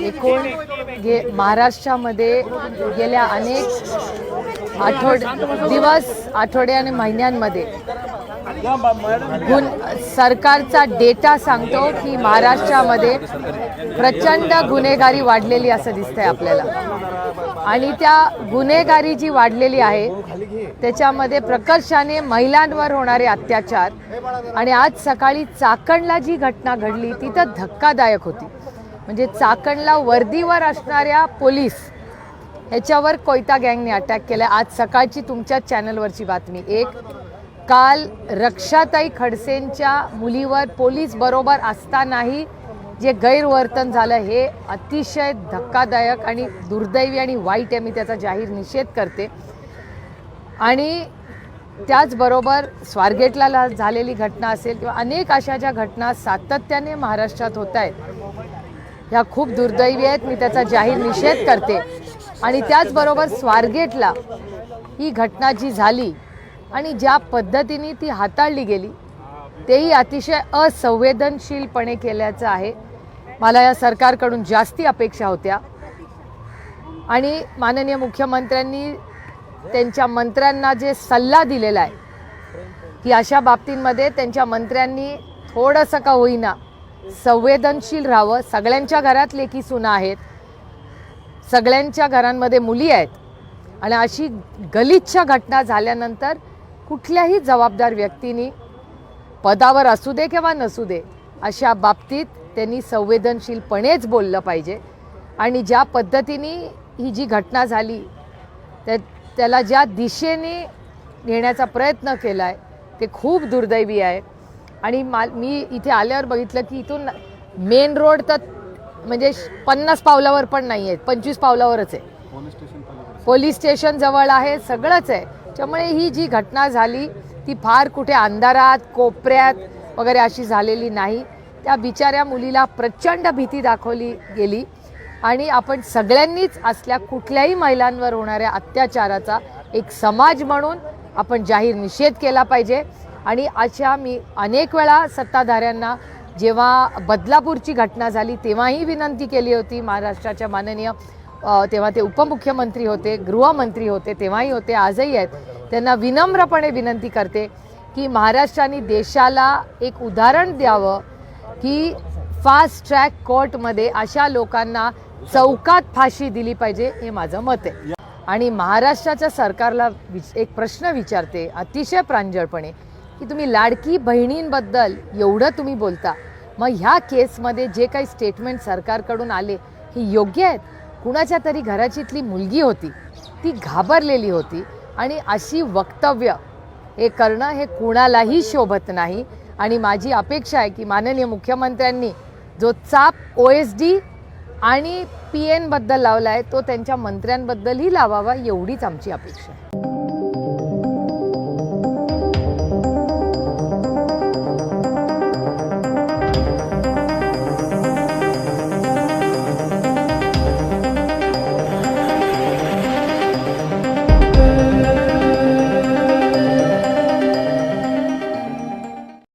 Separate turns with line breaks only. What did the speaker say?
एकूण गे महाराष्ट्रामध्ये गेल्या अनेक आठवड दिवस आठवडे आणि महिन्यांमध्ये सरकारचा डेटा सांगतो की महाराष्ट्रामध्ये प्रचंड गुन्हेगारी वाढलेली असं दिसतंय आपल्याला. आणि त्या गुन्हेगारी जी वाढलेली आहे त्याच्यामध्ये प्रकर्षाने महिलांवर होणारे अत्याचार आणि आज सकाळी चाकणला जी घटना घडली ती तर धक्कादायक होती. म्हणजे चाकणला वर्दीवर असणाऱ्या पोलीस ह्याच्यावर कोयता गँगने अटॅक केला आज सकाळची तुमच्या चॅनलवरची बातमी. एक काल रक्षाताई खडसेंच्या मुलीवर पोलीस बरोबर असतानाही जे गैरवर्तन झालं हे अतिशय धक्कादायक आणि दुर्दैवी आणि वाईट आहे मी त्याचा जाहीर निषेध करते. आणि त्याचबरोबर स्वारगेटला ला- झालेली घटना असेल किंवा अनेक अशा ज्या घटना सातत्याने महाराष्ट्रात होत आहेत ह्या खूप दुर्दैवी आहेत. मी त्याचा जाहीर निषेध करते. आणि त्याचबरोबर स्वारगेटला ही घटना जी झाली आणि ज्या पद्धतीने ती हाताळली गेली तेही अतिशय असंवेदनशीलपणे केल्याचं आहे. मला या सरकारकडून जास्ती अपेक्षा होत्या. आणि माननीय मुख्यमंत्र्यांनी त्यांच्या मंत्र्यांना जे सल्ला दिलेला आहे की अशा बाबतींमध्ये त्यांच्या मंत्र्यांनी थोडंसं का होईना संवेदनशील राहावं. सगळ्यांच्या घरात लेकी सुना आहेत. सगळ्यांच्या घरांमध्ये मुली आहेत. आणि अशी गलिच्छ घटना झाल्यानंतर कुठल्याही जबाबदार व्यक्तीने पदावर असू दे किंवा नसू दे अशा बाबतीत त्यांनी संवेदनशीलपणेच बोललं पाहिजे. आणि ज्या पद्धतीने ही जी घटना झाली त्या त्याला ज्या दिशेने नेण्याचा प्रयत्न केला आहे ते खूप दुर्दैवी आहे. आणि मा मी इथे आल्यावर बघितलं की इथून मेन रोड तर म्हणजे पन्नास पावलावर पण नाही आहेत पंचवीस पावलावरच आहे. पोलीस स्टेशन जवळ आहे सगळंच आहे. त्यामुळे ही जी घटना झाली ती फार कुठे अंधारात कोपऱ्यात वगैरे अशी झालेली नाही. त्या बिचाऱ्या मुलीला प्रचंड भीती दाखवली गेली. आणि आपण सगळ्यांनीच असल्या कुठल्याही महिलांवर होणाऱ्या अत्याचाराचा एक समाज म्हणून आपण जाहीर निषेध केला पाहिजे. आणि अशा मी अनेक वेळा सत्ताधाऱ्यांना जेव्हा बदलापूरची घटना झाली तेव्हाही विनंती केली होती महाराष्ट्राच्या माननीय तेव्हा ते उपमुख्यमंत्री होते गृहमंत्री होते तेव्हाही होते आजही आहेत. त्यांना विनम्रपणे विनंती करते की महाराष्ट्राने देशाला एक उदाहरण द्यावं की फास्ट ट्रॅक कोर्टमध्ये अशा लोकांना चौकात फाशी दिली पाहिजे हे माझं मत आहे. आणि महाराष्ट्राच्या सरकारला विच एक प्रश्न विचारते अतिशय प्रांजळपणे की तुम्ही लाडकी बहिणींबद्दल एवढं तुम्ही बोलता. मग ह्या केसमध्ये जे काही स्टेटमेंट सरकारकडून आले हे योग्य आहेत? कुणाच्या तरी घराचीतली मुलगी होती ती घाबरलेली होती आणि अशी वक्तव्य हे करणं हे कुणालाही शोभत नाही. आणि माझी अपेक्षा आहे की माननीय मुख्यमंत्र्यांनी जो चाप ओ एस डी आणि पी एनबद्दल लावला आहे तो त्यांच्या मंत्र्यांबद्दलही लावावा एवढीच आमची अपेक्षा आहे.